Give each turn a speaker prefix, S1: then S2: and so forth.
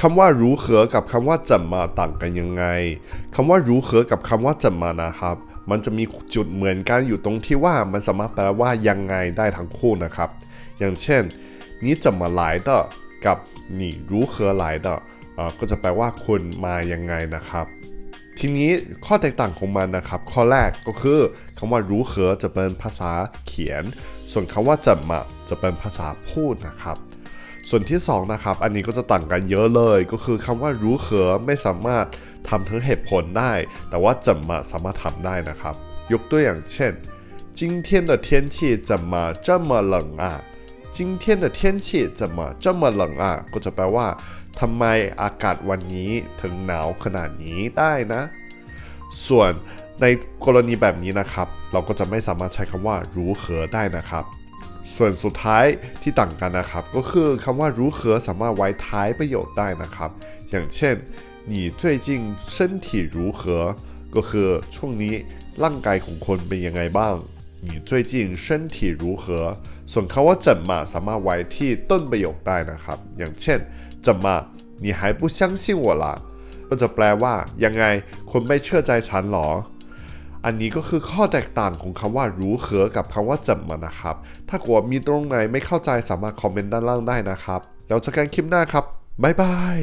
S1: คำว่ารู้เหอกับคำว่าจะมาต่างกันยังไงคำว่ารู้เหอกับคำว่าจะมานะครับ มันจะมีจุดเหมือนกันอยู่ตรงที่ว่ามันสามารถแปลว่ายังไงได้ทั้งคู่นะครับ อย่างเช่น你怎么来的กับ你如何来的ก็จะแปลว่าคุณมายังไงนะครับ ทีนี้ข้อแตกต่างของมันนะครับ ข้อแรกก็คือคำว่ารู้เหอจะเป็นภาษาเขียน ส่วนคำว่าจะมาจะเป็นภาษาพูดนะครับ ส่วนที่สองนะครับ อันนี้ก็จะต่างกันเยอะเลย ก็คือคำว่ารู้เหอไม่สามารถทำทั้งเหตุผลได้ แต่ว่าจะมาสามารถทำได้นะครับ ยกตัวอย่างเช่น今天的天气怎么这么冷啊今天的天气怎么这么冷啊ก็จะแปลว่าทำไมอากาศวันนี้ถึงหนาวขนาดนี้ได้นะ ส่วนในกรณีแบบนี้นะครับ เราก็จะไม่สามารถใช้คำว่ารู้เหอได้นะครับ ส่วนสุดท้ายที่ต่างกันนะครับ ก็คือคำว่ารู้เหอสามารถไว้ท้ายประโยคได้นะครับ อย่างเช่น你最近身体如何ก็คือช่วงนี้ร่างกายของคนเป็นยังไงบ้าง你最近身体如何ส่วนคำว่า怎么สามารถไว้ที่ต้นประโยคได้นะครับ อย่างเช่น怎么你还不相信我啦ก็จะแปลว่ายังไงคนไม่เชื่อใจฉันหรอ อันนี้ก็คือข้อแตกต่างของคำว่ารู้เหอกับคำว่าจำมานะครับ ถ้าเกดมีตรงไหนไม่เข้าใจสามารถคอมเมนต์ด้านล่างได้นะครับ แล้วเจอกันคลิปหน้าครับบ๊ายบาย